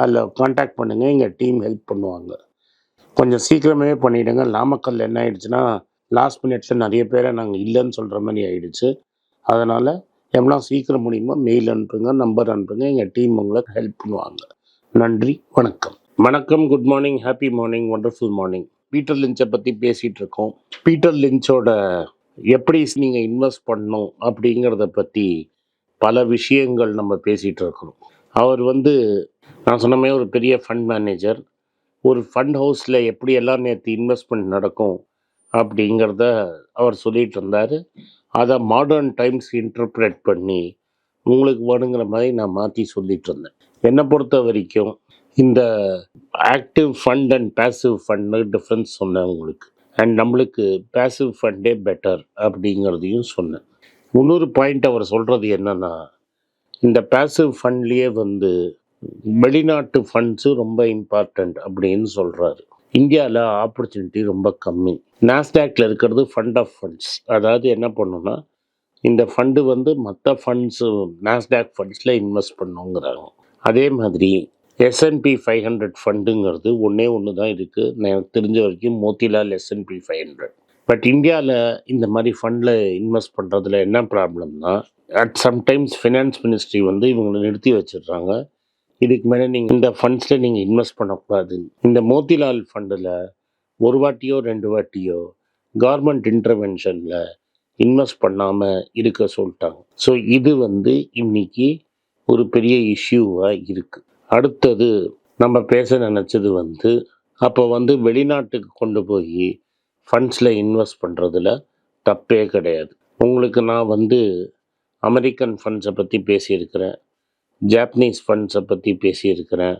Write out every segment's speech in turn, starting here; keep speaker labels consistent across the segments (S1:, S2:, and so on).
S1: அதில் காண்டாக்ட் பண்ணுங்கள் எங்கள் டீம் ஹெல்ப் பண்ணுவாங்க. கொஞ்சம் சீக்கிரமே பண்ணிவிடுங்க நாமக்கல் என்ன ஆயிடுச்சுன்னா லாஸ்ட் மினிட்ஸில் நிறைய பேரை நாங்கள் இல்லைன்னு சொல்கிற மாதிரி ஆயிடுச்சு. அதனால் எவ்வளோ சீக்கிரம் முடியுமோ மெயில் அனுப்புங்க நம்பர் அனுப்புங்க எங்கள் டீம் உங்களுக்கு ஹெல்ப் பண்ணுவாங்க. நன்றி வணக்கம். வணக்கம் good morning happy morning wonderful morning Peter லிஞ்சை பற்றி பேசிகிட்டு இருக்கோம். பீட்டர் லிஞ்சோட எப்படி நீங்கள் இன்வெஸ்ட் பண்ணணும் அப்படிங்கிறத பற்றி பல விஷயங்கள் நம்ம பேசிகிட்டு இருக்கிறோம். அவர் வந்து நான் சொன்ன மாதிரி ஒரு பெரிய ஃபண்ட் மேனேஜர் ஒரு ஃபண்ட் ஹவுஸில் எப்படி எல்லாம் நேற்று இன்வெஸ்ட்மெண்ட் நடக்கும் அப்படிங்கிறத அவர் சொல்லிட்டு இருந்தார். அதை மாடர்ன் டைம்ஸ் இன்டர்பிரேட் பண்ணி உங்களுக்கு வேணுங்கிற மாதிரி நான் மாற்றி சொல்லிட்டு இருந்தேன். என்னை பொறுத்த வரைக்கும் இந்த active fund and passive fund difference சொன்னேன் உங்களுக்கு. அண்ட் நம்மளுக்கு பேசிவ் ஃபண்டே பெட்டர் அப்படிங்கிறதையும் சொன்னேன். இன்னொரு பாயிண்ட் அவர் சொல்கிறது என்னென்னா இந்த பேசிவ் ஃபண்ட்லேயே வந்து வெளிநாட்டு ஃபண்ட்ஸு ரொம்ப இம்பார்ட்டண்ட் அப்படின்னு சொல்கிறாரு இந்தியாவில் ஆப்பர்ச்சுனிட்டி ரொம்ப கம்மி. நாஸ்டாக்ல இருக்கிறது ஃபண்ட் ஆஃப் ஃபண்ட்ஸ் அதாவது என்ன பண்ணுன்னா இந்த ஃபண்டு வந்து மற்ற ஃபண்ட்ஸு நாஸ்டாக் ஃபண்ட்ஸில் இன்வெஸ்ட் பண்ணுங்கிறாங்க. அதே மாதிரி எஸ்என்பி ஃபைவ் ஹண்ட்ரட் ஃபண்டுங்கிறது ஒன்றே ஒன்று தான் இருக்குது எனக்கு தெரிஞ்ச வரைக்கும் Motilal S&P five hundred but இந்தியாவில் இந்த மாதிரி ஃபண்டில் இன்வெஸ்ட் பண்ணுறதுல என்ன ப்ராப்ளம்னா அட் சம்டைம்ஸ் ஃபினான்ஸ் மினிஸ்ட்ரி வந்து இவங்களை நிறுத்தி வச்சிடுறாங்க. இதுக்கு மேலே நீங்கள் இந்த ஃபண்ட்ஸில் நீங்கள் இன்வெஸ்ட் பண்ணக்கூடாது. இந்த மோத்திலால் ஃபண்டில் ஒரு வாட்டியோ ரெண்டு வாட்டியோ கவர்மெண்ட் இன்டர்வென்ஷனில் இன்வெஸ்ட் பண்ணாமல் இருக்க சொல்லிட்டாங்க. ஸோ இது வந்து இன்னைக்கு ஒரு பெரிய இஷ்யூவாக இருக்குது அடுத்தது நம்ம பேச நினச்சது வந்து அப்போ வந்து வெளிநாட்டுக்கு கொண்டு போய் ஃபண்ட்ஸில் இன்வெஸ்ட் பண்ணுறதுல தப்பே கிடையாது. உங்களுக்கு நான் வந்து அமெரிக்கன் ஃபண்ட்ஸை பற்றி பேசியிருக்கிறேன். ஜாப்பனீஸ் ஃபண்ட்ஸை பற்றி பேசியிருக்கிறேன்.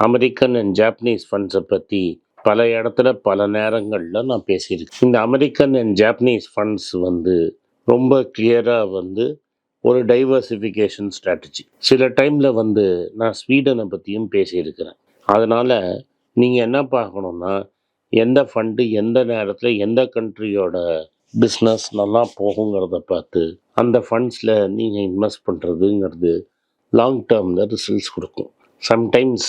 S1: அமெரிக்கன் அண்ட் ஜாப்பனீஸ் ஃபண்ட்ஸை பற்றி பல இடத்துல பல நேரங்களில் நான் பேசியிருக்கேன். இந்த அமெரிக்கன் அண்ட் ஜாப்பனீஸ் ஃபண்ட்ஸ் வந்து ரொம்ப கிளியராக வந்து ஒரு டைவர்சிஃபிகேஷன் ஸ்ட்ராட்டஜி சில டைமில் வந்து நான் ஸ்வீடனை பற்றியும் பேசியிருக்கிறேன். அதனால் நீங்கள் என்ன பார்க்கணுன்னா எந்த ஃபண்டு எந்த நேரத்தில் எந்த கண்ட்ரியோட பிஸ்னஸ் நல்லா போகுங்கிறத பார்த்து அந்த ஃபண்ட்ஸில் நீங்கள் இன்வெஸ்ட் பண்ணுறதுங்கிறது லாங் டேர்மில் ரிசல்ட்ஸ் கொடுக்கும். சம்டைம்ஸ்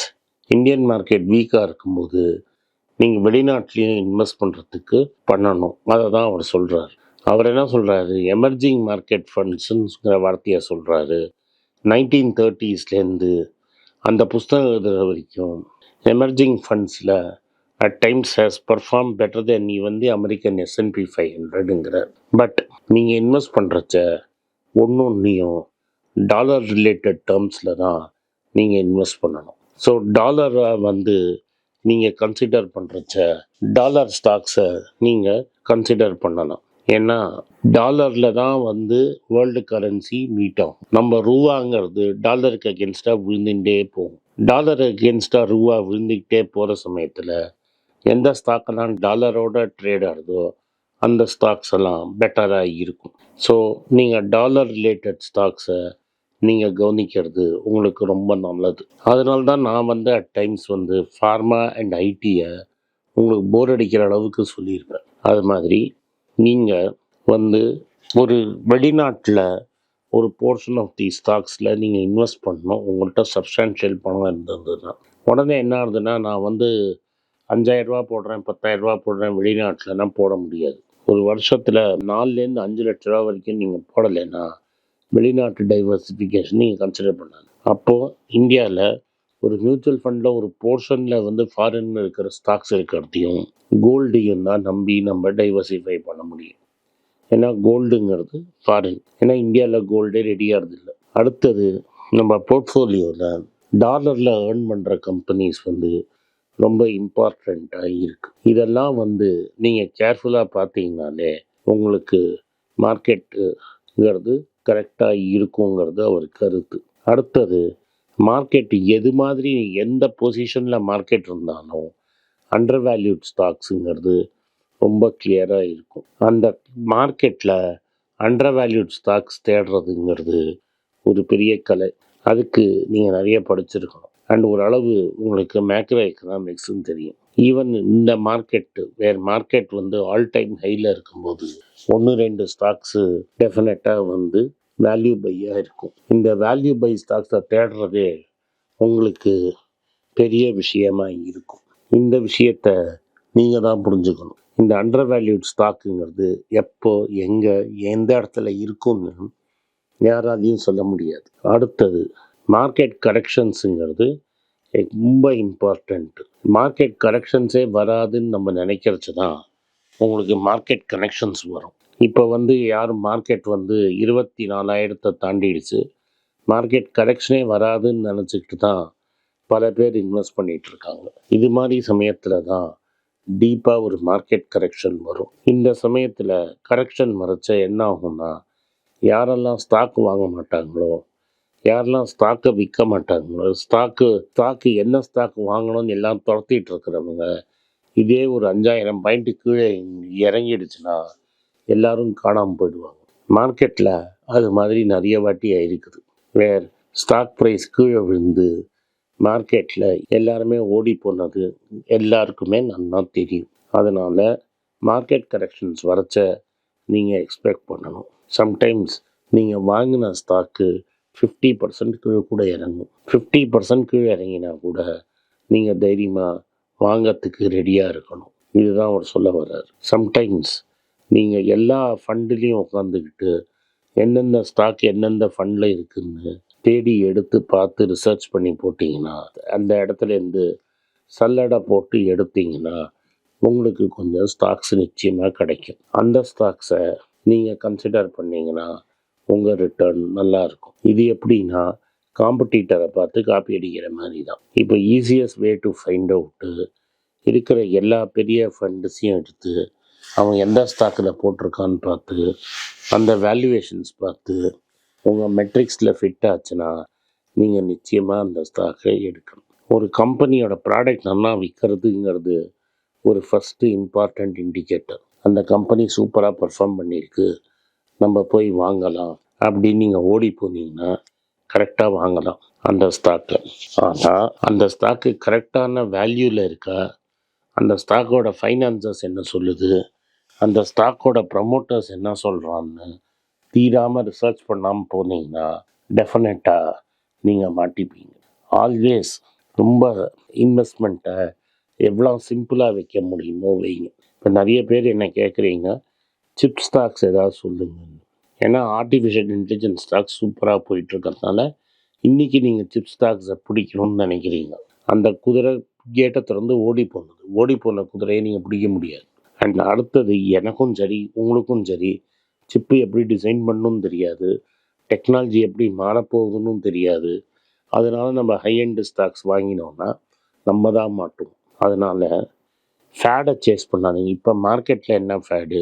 S1: இந்தியன் மார்க்கெட் வீக்காக இருக்கும்போது நீங்கள் வெளிநாட்டிலையும் இன்வெஸ்ட் பண்ணுறதுக்கு பண்ணணும். அதை தான் அவர் சொல்கிறார் அவர் என்ன சொல்கிறாரு எமர்ஜிங் மார்க்கெட் ஃபண்ட்ஸுங்கிற வார்த்தையை சொல்கிறாரு நைன்டீன் தேர்ட்டீஸ்லேருந்து அந்த புஸ்தகம் எழுதுகிற வரைக்கும் emerging ஃபண்ட்ஸில் at times has perform better then நீ வந்து அமெரிக்கன் எஸ்என்பி ஃபைவ் ஹண்ட்ரடுங்கிற பட் நீங்கள் இன்வெஸ்ட் பண்ணுறச்ச ஒன்று ஒன்றையும் டாலர் ரிலேட்டட் டேர்ம்ஸில் தான் நீங்கள் இன்வெஸ்ட் பண்ணணும். ஸோ டாலரை வந்து நீங்கள் கன்சிடர் பண்ணுறச்ச டாலர் ஸ்டாக்ஸை நீங்கள் கன்சிடர் பண்ணணும். ஏன்னா டாலரில் தான் வந்து வேர்ல்டு கரன்சி மீட் ஆகும் நம்ம ரூபாங்கிறது டாலருக்கு அகேன்ஸ்டாக விழுந்துகிட்டே போகும். டாலர் அகேன்ஸ்டாக ரூபா விழுந்துக்கிட்டே போகிற சமயத்தில் எந்த ஸ்டாக்கெல்லாம் டாலரோட ட்ரேட் ஆகுதோ அந்த ஸ்டாக்ஸ் எல்லாம் பெட்டராக இருக்கும். ஸோ நீங்கள் டாலர் ரிலேட்டட் ஸ்டாக்ஸை நீங்கள் கவனிக்கிறது உங்களுக்கு ரொம்ப நல்லது. அதனால தான் நான் வந்து அட் டைம்ஸ் வந்து ஃபார்மா அண்ட் ஐடியை உங்களுக்கு போர் அடிக்கிற அளவுக்கு சொல்லியிருப்பேன். அது மாதிரி நீங்கள் வந்து ஒரு வெளிநாட்டில் ஒரு போர்ஷன் ஆஃப் தி ஸ்டாக்ஸில் நீங்கள் இன்வெஸ்ட் பண்ணணும் உங்கள்கிட்ட சப்ஸ்டான்ஷியல் பணம் இருந்ததுன்னா. உடனே என்ன ஆகுதுன்னா நான் வந்து அஞ்சாயிரரூபா போடுறேன் பத்தாயிரரூபா போடுறேன் வெளிநாட்டிலனா போட முடியாது. ஒரு வருஷத்தில் நாலுலேருந்து அஞ்சு லட்ச ரூபா வரைக்கும் நீங்கள் போடலைன்னா வெளிநாட்டு டைவர்சிஃபிகேஷன் நீங்கள் கன்சிடர் பண்ணாங்க அப்போது இந்தியாவில் ஒரு மியூச்சுவல் ஃபண்டில் ஒரு போர்ஷனில் வந்து ஃபாரின் இருக்கிற ஸ்டாக்ஸ் இருக்கிறதையும் கோல்டையும் தான் நம்பி நம்ம டைவர்சிஃபை பண்ண முடியும். ஏன்னா கோல்டுங்கிறது ஃபாரின் ஏன்னா இந்தியாவில் கோல்டே ரெடியாகிறது இல்லை. அடுத்தது நம்ம போர்ட்ஃபோலியோவில் டாலரில் ஏர்ன் பண்ணுற கம்பெனிஸ் வந்து ரொம்ப இம்பார்ட்டண்ட்டாக இருக்குது இதெல்லாம் வந்து நீங்கள் கேர்ஃபுல்லாக பார்த்தீங்கனாலே உங்களுக்கு மார்க்கெட்டுங்கிறது கரெக்டாக இருக்குங்கிறது அவர் கருத்து. அடுத்தது மார்க்கெட் எது மாதிரி எந்த பொசிஷனில் மார்க்கெட் இருந்தாலும் அண்டர் வேல்யூட் ஸ்டாக்ஸுங்கிறது ரொம்ப கிளியராக இருக்கும். அந்த மார்க்கெட்டில் அண்டர் வேல்யூட் ஸ்டாக்ஸ் தேடுறதுங்கிறது ஒரு பெரிய கலை. அதுக்கு நீங்கள் நிறைய படிச்சிருக்கணும். அண்ட் ஓரளவு உங்களுக்கு மேக்ரோ எக்கனாமிக்ஸும் தெரியும். ஈவன் இந்த மார்க்கெட்டு வேறு மார்க்கெட் வந்து ஆல் டைம் ஹையில் இருக்கும்போது ஒன்று ரெண்டு ஸ்டாக்ஸு டெஃபினட்டாக வந்து வேல்யூ பையாக இருக்கும். இந்த வேல்யூ பை ஸ்டாக்ஸை தேடுறதே உங்களுக்கு பெரிய விஷயமாக இருக்கும். இந்த விஷயத்த நீங்கள் தான் புரிஞ்சுக்கணும். இந்த அண்டர் வேல்யூட் ஸ்டாக்குங்கிறது எப்போ எங்கே எந்த இடத்துல இருக்கும்னு யாராலையும் சொல்ல முடியாது. அடுத்தது மார்க்கெட் கரெக்ஷன்ஸுங்கிறது ரொம்ப இம்பார்ட்டண்ட் மார்க்கெட் கரெக்ஷன்ஸே வராதுன்னு நம்ம நினைக்கிறச்சு தான் உங்களுக்கு மார்க்கெட் கனெக்ஷன்ஸ் வரும். இப்போ வந்து யார் மார்க்கெட் வந்து இருபத்தி நாலாயிரத்தை தாண்டிடுச்சு மார்க்கெட் கரெக்ஷனே வராதுன்னு நினச்சிக்கிட்டு தான் பல பேர் இன்வெஸ்ட் பண்ணிகிட்டு இருக்காங்க. இது மாதிரி சமயத்தில் தான் டீப்பாக ஒரு மார்க்கெட் கரெக்ஷன் வரும். இந்த சமயத்தில் கரெக்ஷன் மறைச்ச என்ன ஆகும்னா யாரெல்லாம் ஸ்டாக் வாங்க மாட்டாங்களோ யாரெல்லாம் ஸ்டாக்கை விற்க மாட்டாங்களோ ஸ்டாக்கு ஸ்டாக்கு என்ன ஸ்டாக் வாங்கணும்னு எல்லாம் துரத்திட்டு இருக்கிறவங்க இதே ஒரு அஞ்சாயிரம் பாயிண்ட்டு கீழே இறங்கிடுச்சுன்னா எல்லாரும் காணாமல் போயிடுவாங்க. மார்க்கெட்டில் அது மாதிரி நிறைய வாட்டி இருக்குது வேர் ஸ்டாக் ப்ரைஸ் கீழே விழுந்து மார்க்கெட்டில் எல்லாருமே ஓடி போனது எல்லாருக்குமே நல்லா தெரியும். அதனால் மார்க்கெட் கரெக்ஷன்ஸ் வரைச்ச நீங்கள் எக்ஸ்பெக்ட் பண்ணணும். சம்டைம்ஸ் நீங்கள் வாங்கின ஸ்டாக்கு ஃபிஃப்டி பர்சன்ட் கீழே கூட இறங்கும். ஃபிஃப்டி பர்சன்ட் கீழே இறங்கினா கூட நீங்கள் தைரியமாக வாங்கிறதுக்கு ரெடியாக இருக்கணும். இதுதான் அவர் சொல்ல வர்றார். சம்டைம்ஸ் நீங்கள் எல்லா ஃபண்டுலேயும் உட்காந்துக்கிட்டு எந்தெந்த ஸ்டாக் எந்தெந்த ஃபண்டில் இருக்குதுன்னு தேடி எடுத்து பார்த்து ரிசர்ச் பண்ணி போட்டிங்கன்னா அந்த இடத்துலேருந்து சல்லடை போட்டு எடுத்தீங்கன்னா உங்களுக்கு கொஞ்சம் ஸ்டாக்ஸ் நிச்சயமாக கிடைக்கும். அந்த ஸ்டாக்ஸை நீங்கள் கன்சிடர் பண்ணீங்கன்னா உங்கள் ரிட்டர்ன் நல்லா இருக்கும் இது எப்படின்னா காம்படிட்டரை பார்த்து காப்பி அடிக்கிற மாதிரி தான் இப்போ easiest way to find out இருக்கிற எல்லா பெரிய ஃபண்ட்ஸையும் எடுத்து அவன் எந்த ஸ்டாக்கில் போட்டிருக்கான்னு பார்த்து அந்த வேல்யூவேஷன்ஸ் பார்த்து உங்கள் மெட்ரிக்ஸில் ஃபிட் ஆச்சுன்னா நீங்கள் நிச்சயமாக அந்த ஸ்டாக்கை எடுக்கணும். ஒரு கம்பெனியோட ப்ராடக்ட் நல்லா விற்கிறதுங்கிறது ஒரு ஃபஸ்ட்டு இம்பார்ட்டண்ட் இண்டிகேட்டர் அந்த கம்பெனி சூப்பராக பர்ஃபார்ம் பண்ணியிருக்கு. நம்ம போய் வாங்கலாம் அப்படின்னு நீங்கள் ஓடி போனீங்கன்னா கரெக்டாக வாங்கலாம் அந்த ஸ்டாக்கு ஆனால் அந்த ஸ்டாக்கு கரெக்டான வேல்யூவில் இருக்கா? அந்த ஸ்டாக்கோட ஃபைனான்சஸ் என்ன சொல்லுது? அந்த ஸ்டாக்கோட ப்ரமோட்டர்ஸ் என்ன சொல்கிறான்னு தீராமல் ரிசர்ச் பண்ணாமல் போனீங்கன்னா டெஃபினட்டாக நீங்கள் மாட்டிப்பீங்க. ஆல்வேஸ் ரொம்ப இன்வெஸ்ட்மெண்ட்டை எவ்வளோ சிம்பிளாக வைக்க முடியுமோ வைங்க. இப்போ நிறைய பேர் என்ன கேட்குறீங்க சிப் ஸ்டாக்ஸ் ஏதாவது சொல்லுங்கள் ஏன்னா ஆர்டிஃபிஷியல் இன்டெலிஜென்ஸ் ஸ்டாக்ஸ் சூப்பராக போயிட்டுருக்கிறதுனால இன்றைக்கி நீங்கள் சிப் ஸ்டாக்ஸை பிடிக்கணும்னு நினைக்கிறீங்க. அந்த குதிரை கேட்டை திறந்து ஓடி போனது. ஓடி போன குதிரையை நீங்கள் பிடிக்க முடியாது. அண்ட் அடுத்தது எனக்கும் சரி உங்களுக்கும் சரி சிப்பு எப்படி டிசைன் பண்ணணும்னு தெரியாது. டெக்னாலஜி எப்படி மாறப்போகுதுன்னு தெரியாது. அதனால் நம்ம ஹை ஸ்டாக்ஸ் வாங்கினோன்னா நம்ம தான் மாட்டோம் அதனால் ஃபேடை சேஸ் பண்ணாதீங்க. இப்போ மார்க்கெட்டில் என்ன ஃபேடு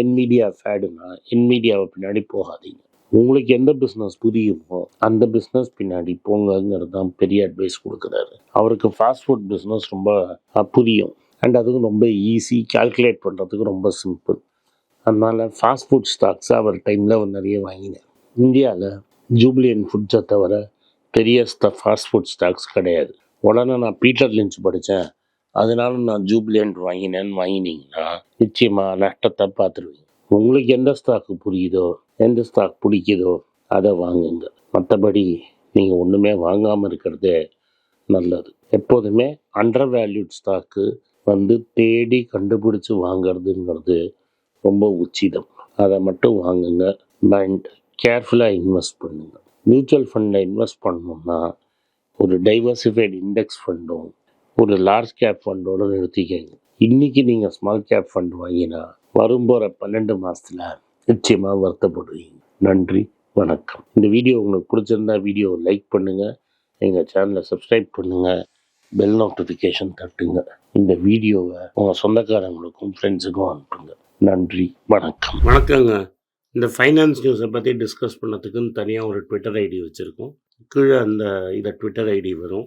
S1: என்மீடியா ஃபேடுனா என்மீடியாவை பின்னாடி போகாதீங்க. உங்களுக்கு எந்த பிஸ்னஸ் புரியுமோ அந்த பிஸ்னஸ் பின்னாடி போங்கங்கிறது தான் பெரிய அட்வைஸ் கொடுக்குறாரு. அவருக்கு ஃபாஸ்ட் ஃபுட் பிஸ்னஸ் ரொம்ப புரியும். அண்ட் அதுக்கும் ரொம்ப ஈஸி கால்குலேட் பண்ணுறதுக்கு ரொம்ப சிம்பிள் அதனால் ஃபாஸ்ட் ஃபுட் ஸ்டாக்ஸை அவர் டைமில் நிறைய வாங்கினேன் இந்தியாவில் ஜூப்ளியன் ஃபுட்ஸை தவிர பெரிய ஸ்ட ஃபாஸ்ட் ஃபுட் ஸ்டாக்ஸ் கிடையாது. உடனே நான் பீட்டர் லிஞ்ச் படித்தேன் அதனால நான் ஜூப்ளியன்ட் வாங்கினேன்னு வாங்கினீங்கன்னா நிச்சயமாக நஷ்டத்தை பார்த்துருவீங்க. உங்களுக்கு எந்த ஸ்டாக்கு புரியுதோ எந்த ஸ்டாக் பிடிக்குதோ அதை வாங்குங்க. மற்றபடி நீங்கள் ஒன்றுமே வாங்காமல் இருக்கிறதே நல்லது. எப்போதுமே அண்டர் வேல்யூட் ஸ்டாக்கு வந்து தேடி கண்டுபிடிச்சி வாங்குறதுங்கிறது ரொம்ப உச்சிதம். அதை மட்டும் வாங்குங்க. அண்ட் கேர்ஃபுல்லாக இன்வெஸ்ட் பண்ணுங்கள் மியூச்சுவல் ஃபண்டில் இன்வெஸ்ட் பண்ணணுன்னா ஒரு டைவர்சிஃபைடு இண்டெக்ஸ் ஃபண்டும் ஒரு லார்ஜ் கேப் ஃபண்டோடு நிறுத்திக்கங்க. இன்றைக்கி நீங்கள் ஸ்மால் கேப் ஃபண்ட் வாங்கினா வரும்போகிற பன்னெண்டு மாதத்தில் நிச்சயமாக வருத்தப்படுவீங்க. நன்றி வணக்கம். இந்த வீடியோ உங்களுக்கு பிடிச்சிருந்தா வீடியோ லைக் பண்ணுங்கள் எங்கள் சேனலை சப்ஸ்கிரைப் பண்ணுங்கள் பெல் நோட்டிஃபிகேஷன் தட்டுங்க. இந்த வீடியோவை உங்கள் சொந்தக்காரங்களுக்கும் ஃப்ரெண்ட்ஸுக்கும் அனுப்புங்க. நன்றி வணக்கம். வணக்கங்க. இந்த ஃபைனான்ஸ் நியூஸை பற்றி டிஸ்கஸ் பண்ணதுக்குன்னு தனியாக ஒரு ட்விட்டர் ஐடி வச்சுருக்கோம். கீழே அந்த இதை ட்விட்டர் ஐடி வரும்.